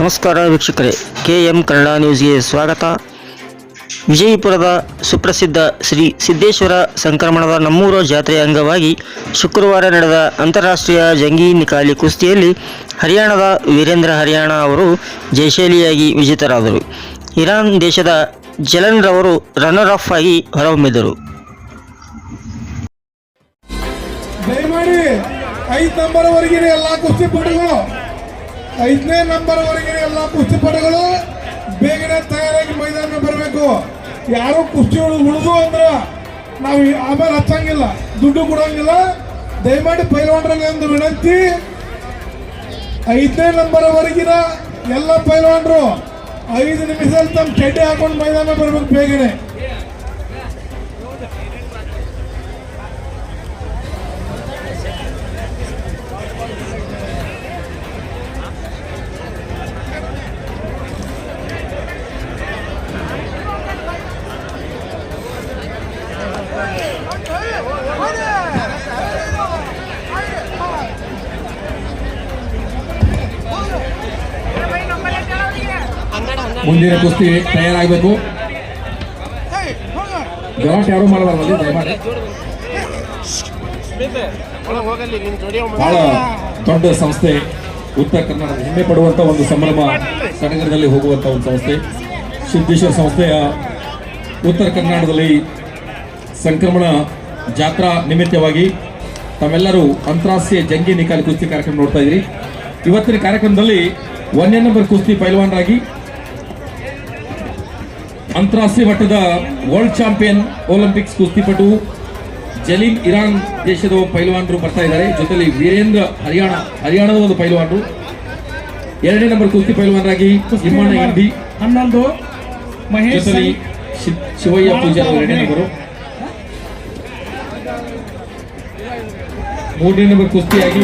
ನಮಸ್ಕಾರ ವೀಕ್ಷಕರೇ K M Kannada ನ್ಯೂಸ್ಗೆ ಸ್ವಾಗತ. ವಿಜಯಪುರದ ಸುಪ್ರಸಿದ್ಧ ಶ್ರೀ ಸಿದ್ದೇಶ್ವರ ಸಂಕ್ರಮಣದ ನಮ್ಮೂರ ಜಾತ್ರೆಯ ಅಂಗವಾಗಿ ಶುಕ್ರವಾರ ನಡೆದ ಅಂತಾರಾಷ್ಟ್ರೀಯ ಜಂಗಿ ನಿಕಾಲಿ ಕುಸ್ತಿಯಲ್ಲಿ ಹರಿಯಾಣದ ವೀರೇಂದ್ರ ಹರಿಯಾಣ ಅವರು ಜಯಶೈಲಿಯಾಗಿ ವಿಜೇತರಾದರು. ಇರಾನ್ ದೇಶದ ಜಲನ್ ರವರು ರನ್ನರ್ ಆಫ್ ಆಗಿ ಹೊರಹೊಮ್ಮಿದರು. ಕುಸ್ತಿಪಟುಗಳು ಐದನೇ ನಂಬರ್ ಎಲ್ಲ ಕುಸ್ತಿ ಪಡೆಗಳು ಬೇಗನೆ ತಯಾರಾಗಿ ಮೈದಾನ ಬರಬೇಕು. ಯಾರು ಕುಸ್ತಿ ಉಳಿದು ಅಂದ್ರೆ ನಾವು ಆಮೇಲೆ ಹಚ್ಚಂಗಿಲ್ಲ, ದುಡ್ಡು ಕೊಡಂಗಿಲ್ಲ. ದಯಮಾಡಿ ಪೈಲ್ವಾನ್ರಿಗೆ ಒಂದು ವಿನಂತಿ. ಐದನೇ ನಂಬರ್ ವರೆಗಿನ ಎಲ್ಲ ಪೈಲ್ವಾನ್ರು ಐದು ನಿಮಿಷದಲ್ಲಿ ತಮ್ಮ ಚಡ್ಡಿ ಹಾಕೊಂಡು ಮೈದಾನ ಬರ್ಬೇಕು ಬೇಗನೆ. ಮುಂದಿನ ಕುಸ್ತಿ ತಯಾರಾಗಬೇಕು. ಗಲಾಟೆ ಯಾರು ಮಾಡಬಾರ್ದು ದಯಮಾಡಿ. ಬಹಳ ದೊಡ್ಡ ಸಂಸ್ಥೆ. ಉತ್ತರ ಕರ್ನಾಟಕ ಹೆಮ್ಮೆ ಪಡುವಂತ ಒಂದು ಸಂಭ್ರಮ ಸಡಗರದಲ್ಲಿ ಹೋಗುವಂತ ಒಂದು ಸಂಸ್ಥೆ. ಸಿದ್ದೇಶ್ವರ ಸಂಸ್ಥೆಯ ಉತ್ತರ ಕರ್ನಾಟಕದಲ್ಲಿ ಸಂಕ್ರಮಣ ಜಾತ್ರಾ ನಿಮಿತ್ತವಾಗಿ ತಾವೆಲ್ಲರೂ ಅಂತಾರಾಷ್ಟ್ರೀಯ ಜಂಗಿ ನಿಕಾಲಿ ಕುಸ್ತಿ ಕಾರ್ಯಕ್ರಮ ನೋಡ್ತಾ ಇದ್ರಿ ಇವತ್ತಿನ ಕಾರ್ಯಕ್ರಮದಲ್ಲಿ ಒಂದನೇ ನಂಬರ್ ಕುಸ್ತಿ ಪೈಲ್ವಾನರಾಗಿ ಅಂತಾರಾಷ್ಟ್ರೀಯ ಮಟ್ಟದ ವರ್ಲ್ಡ್ ಚಾಂಪಿಯನ್ ಒಲಿಂಪಿಕ್ಸ್ ಕುಸ್ತಿಪಟು ಜಲೀಲ್ ಇರಾನ್ ದೇಶದ ಪೈಲ್ವಾನರು ಬರ್ತಾ ಇದ್ದಾರೆ. ಜೊತೆಲಿ ವೀರೇಂದ್ರ ಹರಿಯಾಣ ಹರಿಯಾಣದ ಒಂದು ಪೈಲ್ವಾನರು. ಎರಡನೇ ನಂಬರ್ ಕುಸ್ತಿ ಪೈಲ್ವಾನರಾಗಿ ಹಿಮ್ಮಣ್ಣ ಹನ್ನೊಂದು ಜೊತೆಲಿ ಶಿವಯ್ಯ ಪೂಜಾ ಎರಡನೇ ನಂಬರು ಮೂರನೇ ನಂಬರ್ ಕುಸ್ತಿಯಾಗಿ